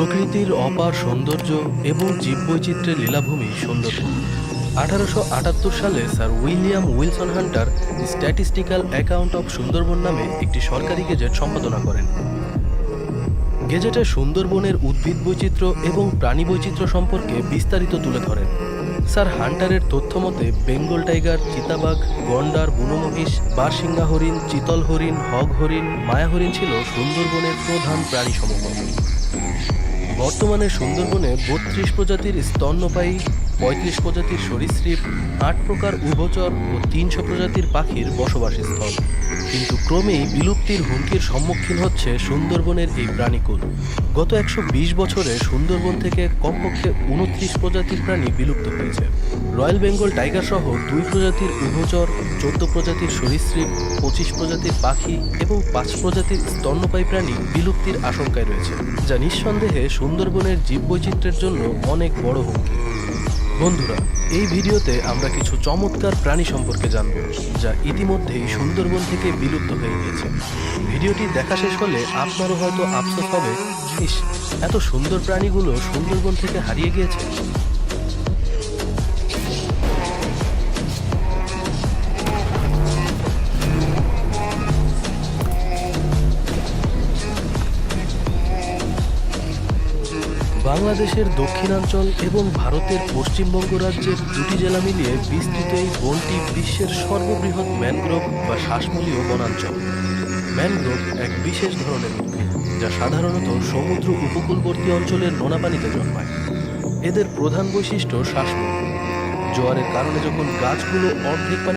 প্রকৃতির অপার সৌন্দর্য এবং জীববৈচিত্র্যের লীলাভূমি সুন্দরবন। আঠারোশো আটাত্তর সালে Sir William Wilson Hunter statistical account of Sundarban নামে একটি সরকারি গেজেট সম্পাদনা করেন। গেজেটে সুন্দরবনের উদ্ভিদ বৈচিত্র্য এবং প্রাণী বৈচিত্র্য সম্পর্কে বিস্তারিত তুলে ধরেন। স্যার হান্টারের তথ্য মতে, বেঙ্গল টাইগার, চিতাবাঘ, গন্ডার, বুনোমহিষ, বারসিংহা হরিণ, চিতল হরিণ, হগ হরিণ, মায়া হরিণ ছিল সুন্দরবনের প্রধান প্রাণী সমূহ বর্তমানে সুন্দরবনে বত্রিশ প্রজাতির স্তন্যপায়ী, পঁয়ত্রিশ প্রজাতির সরীসৃপ, আট প্রকার উভচর ও তিনশো প্রজাতির পাখির বসবাসস্থল। কিন্তু ক্রমেই বিলুপ্তির হুমকির সম্মুখীন হচ্ছে সুন্দরবনের এই প্রাণীকুল। গত একশো বিশ বছরে সুন্দরবন থেকে কমপক্ষে উনত্রিশ প্রজাতির প্রাণী বিলুপ্ত হয়েছে। রয়্যাল বেঙ্গল টাইগার সহ দুই প্রজাতির উভচর, চোদ্দ প্রজাতির সরীসৃপ, পঁচিশ প্রজাতির পাখি এবং পাঁচ প্রজাতির স্তন্যপায়ী প্রাণী বিলুপ্তির আশঙ্কায় রয়েছে। যা নিঃসন্দেহে সুন্দরবনের জীববৈচিত্র্যের জন্য অনেক বড় হুমকি। বন্ধুরা, এই ভিডিওতে আমরা কিছু চমৎকার প্রাণী সম্পর্কে জানব, যা ইতিমধ্যেই সুন্দরবন থেকে বিলুপ্ত হয়ে গিয়েছে। ভিডিওটি দেখা শেষ হলে আপনারও হয়তো আফসোস হবে, ইস, এত সুন্দর প্রাণীগুলো সুন্দরবন থেকে হারিয়ে গিয়েছে। বাংলাদেশের দক্ষিণাঞ্চল এবং ভারতের পশ্চিমবঙ্গ রাজ্যের দুটি জেলা মিলিয়ে বিস্তৃত এই বনটি বিশ্বের সর্ববৃহৎ ম্যানগ্রোভ বা শ্বাসমূলীয় বনাঞ্চল। ম্যানগ্রোভ এক বিশেষ ধরনের উদ্ভিদ, যা সাধারণত সমুদ্র উপকূলবর্তী অঞ্চলের নোনা পানিতে জন্মায়। এদের প্রধান বৈশিষ্ট্য শ্বাসমূল। জোয়ারের কারণে যখন গাছগুলো অর্ধেক